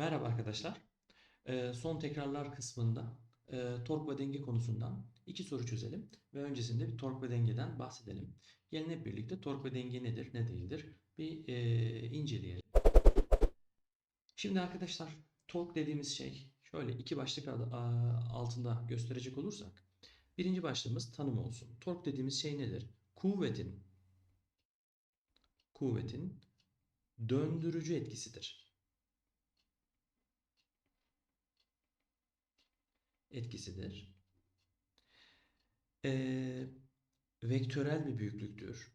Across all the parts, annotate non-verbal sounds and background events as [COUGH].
Merhaba arkadaşlar. Ee, son tekrarlar kısmında e, tork ve denge konusundan iki soru çözelim ve öncesinde bir tork ve dengeden bahsedelim. Gelin hep birlikte tork ve denge nedir, ne değildir bir e, inceleyelim. Şimdi arkadaşlar tork dediğimiz şey şöyle iki başlık altında gösterecek olursak birinci başlığımız tanım olsun. Tork dediğimiz şey nedir? Kuvvetin kuvvetin döndürücü etkisidir. Etkisidir. Ee, vektörel bir büyüklüktür.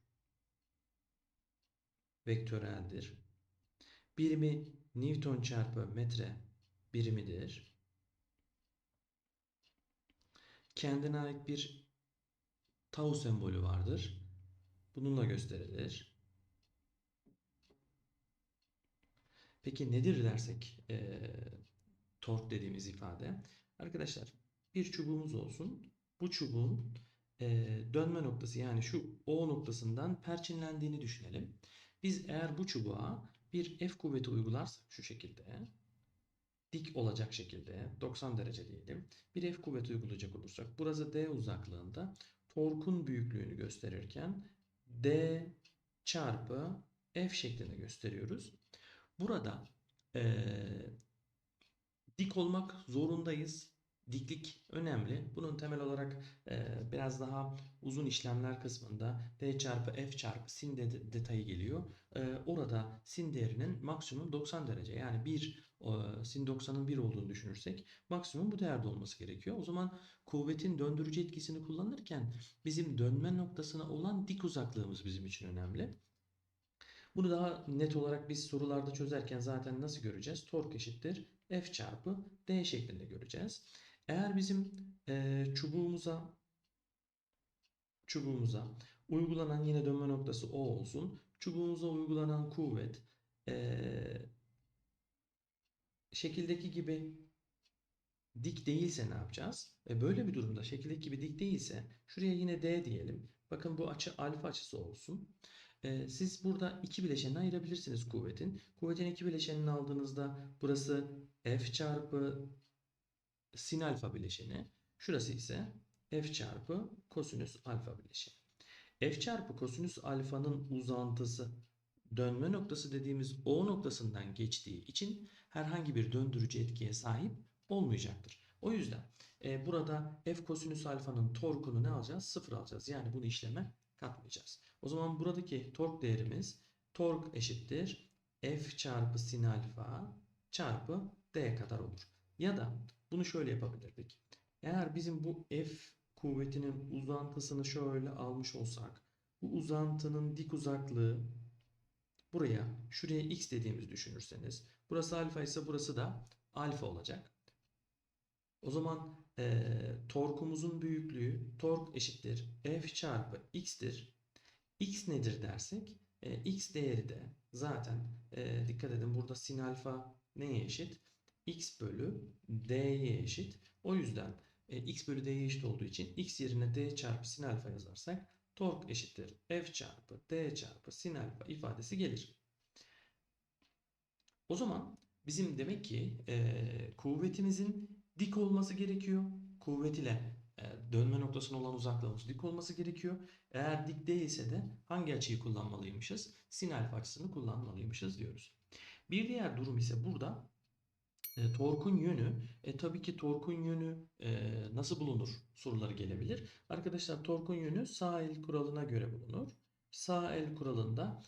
Vektöreldir. Birimi Newton çarpı metre birimidir. Kendine ait bir tau sembolü vardır. Bununla gösterilir. Peki nedir dersek eee, tork dediğimiz ifade? Arkadaşlar bir çubuğumuz olsun. Bu çubuğun eee, dönme noktası yani şu O noktasından perçinlendiğini düşünelim. Biz eğer bu çubuğa bir F kuvveti uygularsak şu şekilde dik olacak şekilde 90 derece diyelim. Bir F kuvveti uygulayacak olursak burası D uzaklığında torkun büyüklüğünü gösterirken D çarpı F şeklinde gösteriyoruz. Burada eee, dik olmak zorundayız. Diklik önemli. Bunun temel olarak eee, biraz daha uzun işlemler kısmında D çarpı F çarpı sin de- detayı geliyor. Eee, orada sin değerinin maksimum 90 derece. Yani 1 sin 90'ın 1 olduğunu düşünürsek maksimum bu değerde olması gerekiyor. O zaman kuvvetin döndürücü etkisini kullanırken bizim dönme noktasına olan dik uzaklığımız bizim için önemli. Bunu daha net olarak biz sorularda çözerken zaten nasıl göreceğiz? Tork eşittir F çarpı D şeklinde göreceğiz. Eğer bizim eee, çubuğumuza çubuğumuza uygulanan yine dönme noktası O olsun. Çubuğumuza uygulanan kuvvet eee, şekildeki gibi dik değilse ne yapacağız? Ve böyle bir durumda şekildeki gibi dik değilse şuraya yine D diyelim. Bakın bu açı alfa açısı olsun. Ee, siz burada iki bileşenine ayırabilirsiniz kuvvetin. Kuvvetin iki bileşenini aldığınızda burası F çarpı sin alfa bileşeni. Şurası ise F çarpı kosinüs alfa bileşeni. F çarpı kosinüs alfanın uzantısı dönme noktası dediğimiz O noktasından geçtiği için herhangi bir döndürücü etkiye sahip olmayacaktır. O yüzden e, burada F kosinüs alfanın torkunu ne alacağız? Sıfır alacağız. Yani bunu işleme katmayacağız. O zaman buradaki tork değerimiz tork eşittir F çarpı sin alfa çarpı D kadar olur. Ya da bunu şöyle yapabilirdik. Eğer bizim bu F kuvvetinin uzantısını şöyle almış olsak bu uzantının dik uzaklığı buraya şuraya x dediğimizi düşünürseniz burası alfa ise burası da alfa olacak. O zaman eee, torkumuzun büyüklüğü tork eşittir F çarpı x'tir. X nedir dersek e, x değeri de zaten e, dikkat edin burada sin alfa neye eşit? x bölü d'ye eşit. O yüzden e, x bölü d'ye eşit olduğu için x yerine d çarpı sin alfa yazarsak tork eşittir f çarpı d çarpı sin alfa ifadesi gelir. O zaman bizim demek ki e, kuvvetimizin dik olması gerekiyor. Kuvvet ile dönme noktasına olan uzaklığımız dik olması gerekiyor. Eğer dik değilse de hangi açıyı kullanmalıymışız? Sin alfa açısını kullanmalıymışız diyoruz. Bir diğer durum ise burada e, torkun yönü. E, tabii ki torkun yönü e, nasıl bulunur soruları gelebilir. Arkadaşlar torkun yönü sağ el kuralına göre bulunur. Sağ el kuralında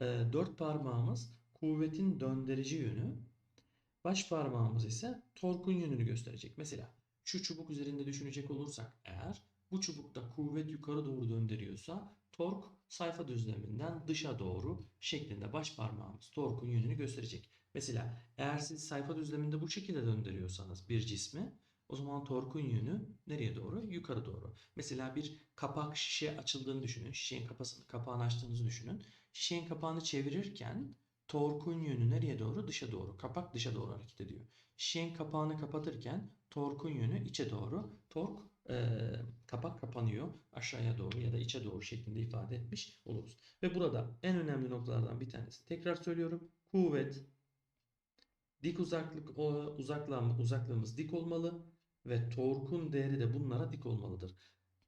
e, dört parmağımız kuvvetin döndürücü yönü. Baş parmağımız ise torkun yönünü gösterecek. Mesela şu çubuk üzerinde düşünecek olursak eğer bu çubukta kuvvet yukarı doğru döndürüyorsa tork sayfa düzleminden dışa doğru şeklinde baş parmağımız torkun yönünü gösterecek. Mesela eğer siz sayfa düzleminde bu şekilde döndürüyorsanız bir cismi o zaman torkun yönü nereye doğru? Yukarı doğru. Mesela bir kapak şişe açıldığını düşünün. Şişenin kapasını, kapağını açtığınızı düşünün. Şişenin kapağını çevirirken torkun yönü nereye doğru? Dışa doğru. Kapak dışa doğru hareket ediyor. Şişenin kapağını kapatırken torkun yönü içe doğru. Tork e, kapak kapanıyor aşağıya doğru ya da içe doğru şeklinde ifade etmiş oluruz. Ve burada en önemli noktalardan bir tanesi. Tekrar söylüyorum. Kuvvet dik uzaklık o uzaklığım, uzaklığımız dik olmalı ve torkun değeri de bunlara dik olmalıdır.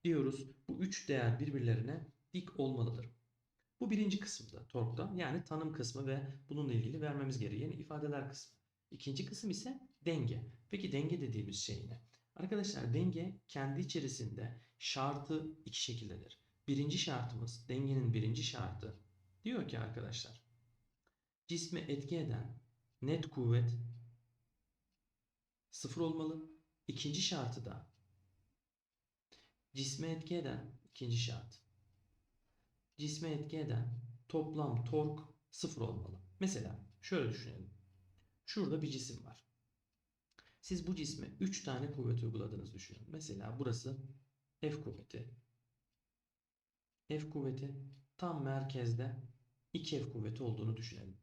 Diyoruz bu üç değer birbirlerine dik olmalıdır. Bu birinci kısımda torkta yani tanım kısmı ve bununla ilgili vermemiz gereken ifadeler kısmı. İkinci kısım ise denge. Peki denge dediğimiz şey ne? Arkadaşlar denge kendi içerisinde şartı iki şekildedir. Birinci şartımız dengenin birinci şartı diyor ki arkadaşlar cisme etki eden net kuvvet sıfır olmalı. İkinci şartı da cisme etki eden ikinci şart cisme etki eden toplam tork sıfır olmalı. Mesela şöyle düşünelim. Şurada bir cisim var. Siz bu cisme 3 tane kuvvet uyguladığınızı düşünün. Mesela burası F kuvveti. F kuvveti tam merkezde 2F kuvveti olduğunu düşünelim.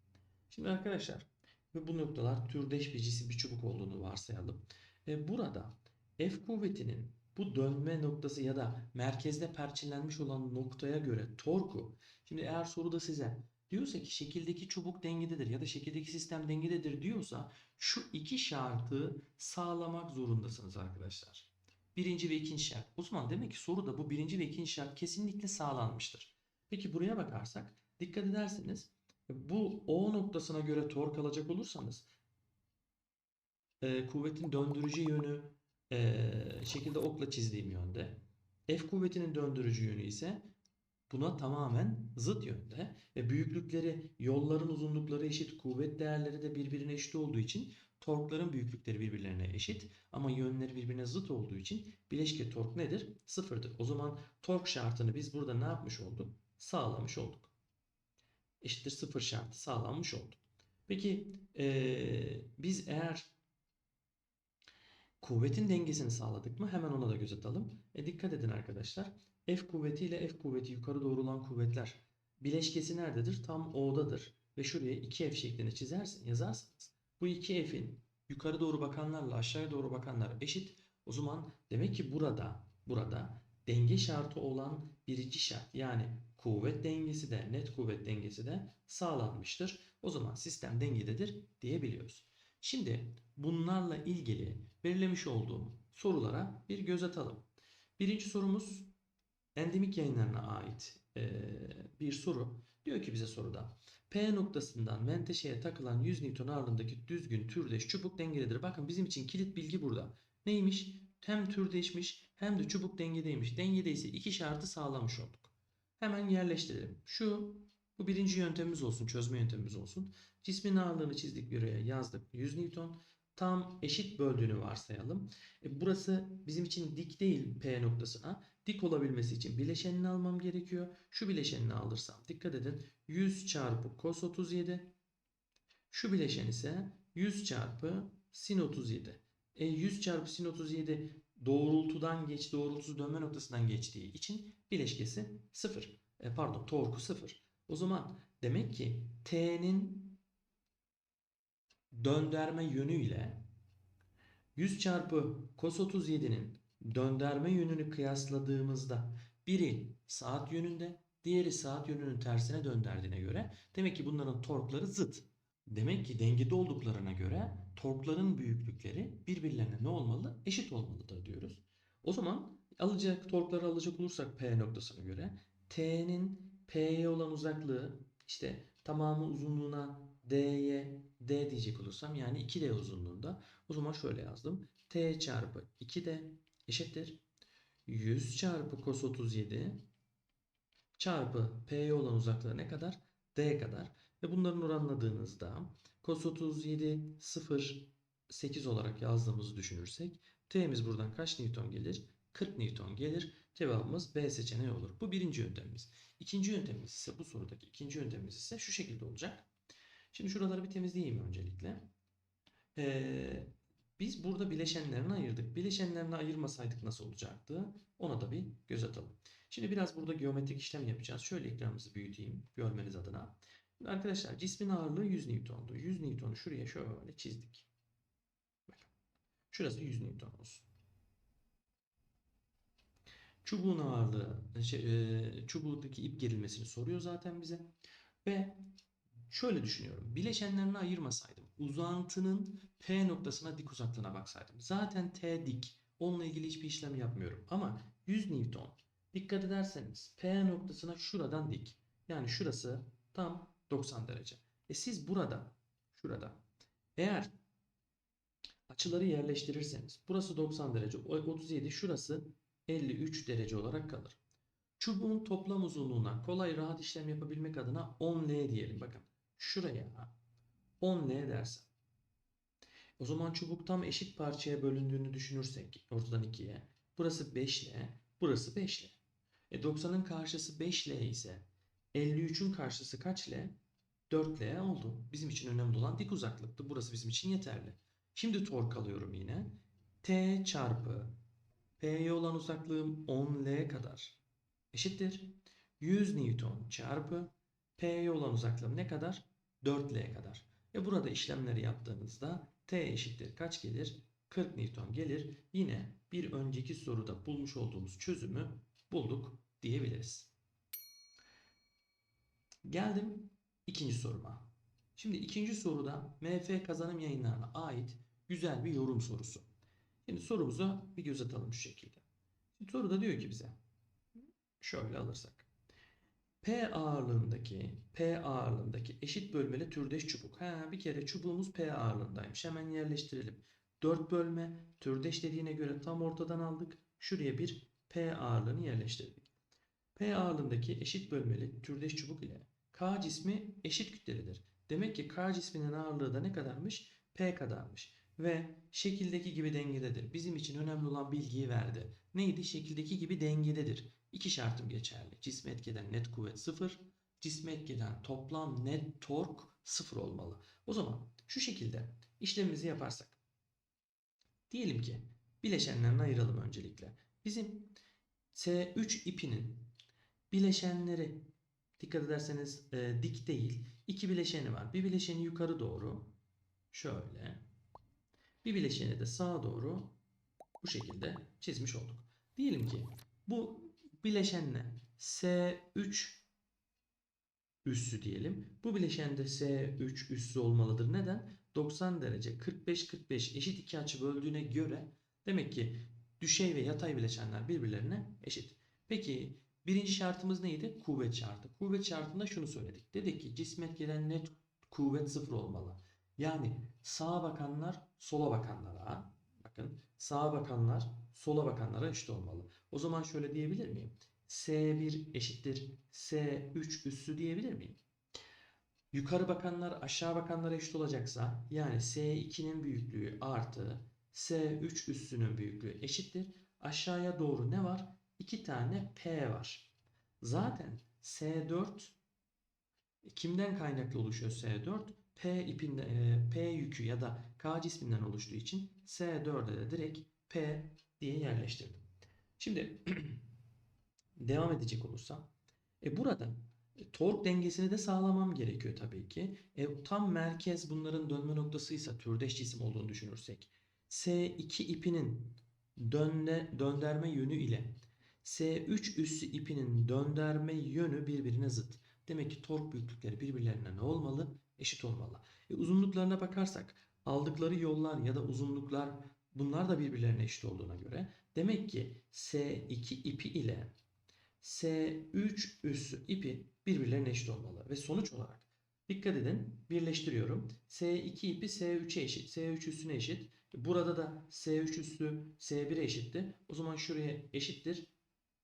Şimdi arkadaşlar ve bu noktalar türdeş bir cisim bir çubuk olduğunu varsayalım. E burada F kuvvetinin bu dönme noktası ya da merkezde perçinlenmiş olan noktaya göre torku şimdi eğer soruda size diyorsa ki şekildeki çubuk dengededir ya da şekildeki sistem dengededir diyorsa şu iki şartı sağlamak zorundasınız arkadaşlar. Birinci ve ikinci şart. O zaman demek ki soruda bu birinci ve ikinci şart kesinlikle sağlanmıştır. Peki buraya bakarsak dikkat ederseniz bu O noktasına göre tork alacak olursanız e, kuvvetin döndürücü yönü e, şekilde okla çizdiğim yönde. F kuvvetinin döndürücü yönü ise buna tamamen zıt yönde ve büyüklükleri, yolların uzunlukları eşit, kuvvet değerleri de birbirine eşit olduğu için torkların büyüklükleri birbirlerine eşit ama yönleri birbirine zıt olduğu için bileşke tork nedir? Sıfırdır. O zaman tork şartını biz burada ne yapmış olduk? Sağlamış olduk. Eşittir sıfır şartı sağlanmış oldu. Peki ee, biz eğer kuvvetin dengesini sağladık mı? Hemen ona da göz atalım. E dikkat edin arkadaşlar. F kuvveti ile F kuvveti yukarı doğru olan kuvvetler bileşkesi nerededir? Tam O'dadır. Ve şuraya 2F şeklinde çizersin, yazarsanız bu 2F'in yukarı doğru bakanlarla aşağıya doğru bakanlar eşit. O zaman demek ki burada burada denge şartı olan birinci şart yani kuvvet dengesi de net kuvvet dengesi de sağlanmıştır. O zaman sistem dengededir diyebiliyoruz. Şimdi bunlarla ilgili belirlemiş olduğum sorulara bir göz atalım. Birinci sorumuz endemik yayınlarına ait bir soru. Diyor ki bize soruda P noktasından menteşeye takılan 100 Newton ağırlığındaki düzgün türdeş çubuk dengelidir. Bakın bizim için kilit bilgi burada. Neymiş? Hem türdeşmiş hem de çubuk dengedeymiş. Dengedeyse iki şartı sağlamış olduk. Hemen yerleştirelim. Şu bu birinci yöntemimiz olsun. Çözme yöntemimiz olsun. Cismin ağırlığını çizdik bir yere yazdık. 100 Newton. Tam eşit böldüğünü varsayalım. E burası bizim için dik değil P noktasına. Dik olabilmesi için bileşenini almam gerekiyor. Şu bileşenini alırsam dikkat edin 100 çarpı cos 37. Şu bileşen ise 100 çarpı sin 37. E 100 çarpı sin 37 doğrultudan geç doğrultusu dönme noktasından geçtiği için bileşkesi 0. E pardon torku 0. O zaman demek ki T'nin dönderme yönüyle 100 çarpı cos 37'nin dönderme yönünü kıyasladığımızda biri saat yönünde, diğeri saat yönünün tersine döndürdüğüne göre demek ki bunların torkları zıt. Demek ki dengede olduklarına göre torkların büyüklükleri birbirlerine ne olmalı? Eşit olmalıdır diyoruz. O zaman alacak torkları alacak olursak P noktasına göre T'nin P'ye olan uzaklığı işte tamamı uzunluğuna D'ye D diyecek olursam yani 2D uzunluğunda o zaman şöyle yazdım. T çarpı 2D eşittir. 100 çarpı cos 37 çarpı P'ye olan uzaklığı ne kadar? D kadar. Ve bunların oranladığınızda cos 37 0 8 olarak yazdığımızı düşünürsek T'miz buradan kaç Newton gelir? 40 Newton gelir. Cevabımız B seçeneği olur. Bu birinci yöntemimiz. İkinci yöntemimiz ise bu sorudaki ikinci yöntemimiz ise şu şekilde olacak. Şimdi şuraları bir temizleyeyim öncelikle. Ee, biz burada bileşenlerini ayırdık. Bileşenlerini ayırmasaydık nasıl olacaktı? Ona da bir göz atalım. Şimdi biraz burada geometrik işlem yapacağız. Şöyle ekranımızı büyüteyim görmeniz adına. Arkadaşlar cismin ağırlığı 100 Newton'du. 100 Newton'u şuraya şöyle çizdik. Şurası 100 Newton olsun. Çubuğun ağırlığı, şey, çubuğundaki ip gerilmesini soruyor zaten bize. Ve şöyle düşünüyorum. Bileşenlerini ayırmasaydım uzantının P noktasına dik uzaklığına baksaydım. Zaten T dik. Onunla ilgili hiçbir işlem yapmıyorum. Ama 100 Newton. Dikkat ederseniz P noktasına şuradan dik. Yani şurası tam 90 derece. E siz burada, şurada eğer açıları yerleştirirseniz burası 90 derece, o 37 şurası 53 derece olarak kalır. Çubuğun toplam uzunluğuna kolay rahat işlem yapabilmek adına 10L diyelim. Bakın şuraya 10L dersen. O zaman çubuk tam eşit parçaya bölündüğünü düşünürsek ortadan ikiye. Burası 5L, burası 5L. E 90'ın karşısı 5L ise 53'ün karşısı kaç L? 4L oldu. Bizim için önemli olan dik uzaklıktı. Burası bizim için yeterli. Şimdi tork alıyorum yine. T çarpı P'ye olan uzaklığım 10L kadar eşittir. 100 Newton çarpı P'ye olan uzaklığım ne kadar? 4L kadar. Ve burada işlemleri yaptığınızda T eşittir kaç gelir? 40 Newton gelir. Yine bir önceki soruda bulmuş olduğumuz çözümü bulduk diyebiliriz. Geldim ikinci soruma. Şimdi ikinci soruda MF kazanım yayınlarına ait güzel bir yorum sorusu. Şimdi sorumuza bir göz atalım şu şekilde. Şimdi soruda diyor ki bize şöyle alırsak. P ağırlığındaki P ağırlığındaki eşit bölmeli türdeş çubuk. Ha, bir kere çubuğumuz P ağırlığındaymış. Hemen yerleştirelim. 4 bölme türdeş dediğine göre tam ortadan aldık. Şuraya bir P ağırlığını yerleştirdik. P ağırlığındaki eşit bölmeli türdeş çubuk ile K cismi eşit kütlelidir. Demek ki K cisminin ağırlığı da ne kadarmış? P kadarmış. Ve şekildeki gibi dengededir. Bizim için önemli olan bilgiyi verdi. Neydi? Şekildeki gibi dengededir. İki şartım geçerli. Cisme etkeden net kuvvet sıfır. Cisme etkeden toplam net tork sıfır olmalı. O zaman şu şekilde işlemimizi yaparsak. Diyelim ki bileşenlerini ayıralım öncelikle. Bizim S3 ipinin bileşenleri dikkat ederseniz e, dik değil. İki bileşeni var. Bir bileşeni yukarı doğru şöyle. Bir bileşeni de sağa doğru bu şekilde çizmiş olduk. Diyelim ki bu bileşenle S3 üssü diyelim. Bu bileşen de S3 üssü olmalıdır. Neden? 90 derece 45-45 eşit iki açı böldüğüne göre demek ki düşey ve yatay bileşenler birbirlerine eşit. Peki birinci şartımız neydi? Kuvvet şartı. Kuvvet şartında şunu söyledik. Dedik ki cismet gelen net kuvvet sıfır olmalı. Yani sağa bakanlar sola bakanlara bakın sağa bakanlar sola bakanlara eşit olmalı. O zaman şöyle diyebilir miyim? S1 eşittir S3 üssü diyebilir miyim? Yukarı bakanlar aşağı bakanlara eşit olacaksa yani S2'nin büyüklüğü artı S3 üssünün büyüklüğü eşittir. Aşağıya doğru ne var? 2 tane P var. Zaten S4 kimden kaynaklı oluşuyor S4? P ipinde e, P yükü ya da K cisminden oluştuğu için S4'e de direkt P diye yerleştirdim. Şimdi [CLEARS THROAT] devam edecek olursam e burada e, tork dengesini de sağlamam gerekiyor tabii ki. E, tam merkez bunların dönme noktasıysa türdeş cisim olduğunu düşünürsek S2 ipinin dönde, dönderme yönü ile S3 üssü ipinin dönderme yönü birbirine zıt. Demek ki tork büyüklükleri birbirlerine ne olmalı? Eşit olmalı. E, uzunluklarına bakarsak aldıkları yollar ya da uzunluklar bunlar da birbirlerine eşit olduğuna göre demek ki S2 ipi ile S3 üssü ipi birbirlerine eşit olmalı. Ve sonuç olarak dikkat edin birleştiriyorum. S2 ipi S3'e eşit. S3 üssüne eşit. Burada da S3 üssü S1'e eşitti. O zaman şuraya eşittir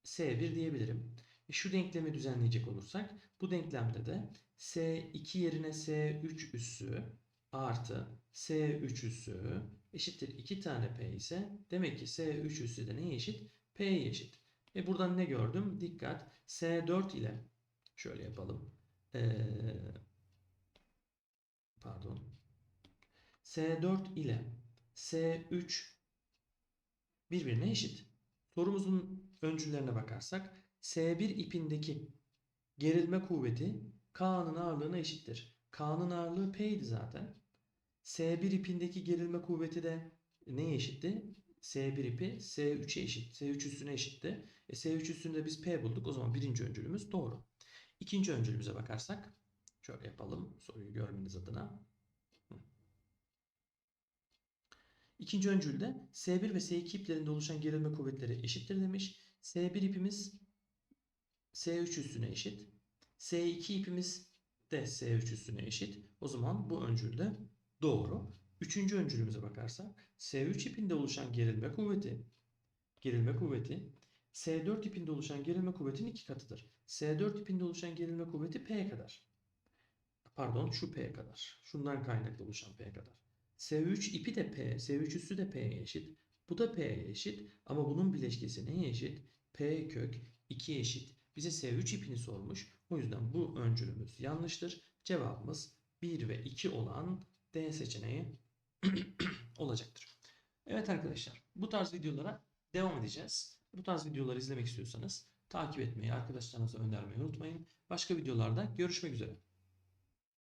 S1 diyebilirim. E şu denklemi düzenleyecek olursak bu denklemde de S2 yerine S3 üssü artı S3 üssü eşittir 2 tane P ise demek ki S3 üssü de neye eşit? P'ye eşit. E buradan ne gördüm? Dikkat. S4 ile şöyle yapalım. Ee, pardon. S4 ile S3 birbirine eşit. Sorumuzun öncüllerine bakarsak S1 ipindeki gerilme kuvveti K'nın ağırlığına eşittir. K'nın ağırlığı P'ydi zaten. S1 ipindeki gerilme kuvveti de neye eşitti? S1 ipi S3'e eşit. S3 üstüne eşitti. E, S3 üstünde biz P bulduk. O zaman birinci öncülümüz doğru. İkinci öncülümüze bakarsak şöyle yapalım soruyu görmeniz adına. İkinci öncülde S1 ve S2 iplerinde oluşan gerilme kuvvetleri eşittir demiş. S1 ipimiz S3 üstüne eşit. S2 ipimiz de S3 üstüne eşit. O zaman bu öncül de doğru. Üçüncü öncülümüze bakarsak S3 ipinde oluşan gerilme kuvveti gerilme kuvveti S4 ipinde oluşan gerilme kuvvetinin iki katıdır. S4 ipinde oluşan gerilme kuvveti P kadar. Pardon şu P kadar. Şundan kaynaklı oluşan P kadar. S3 ipi de P, S3 üssü de P'ye eşit. Bu da P'ye eşit ama bunun bileşkesi neye eşit? P kök 2 eşit. Bize S3 ipini sormuş. O yüzden bu öncülümüz yanlıştır. Cevabımız 1 ve 2 olan D seçeneği [CLEARS THROAT] olacaktır. Evet arkadaşlar bu tarz videolara devam edeceğiz. Bu tarz videoları izlemek istiyorsanız takip etmeyi, arkadaşlarınıza önermeyi unutmayın. Başka videolarda görüşmek üzere.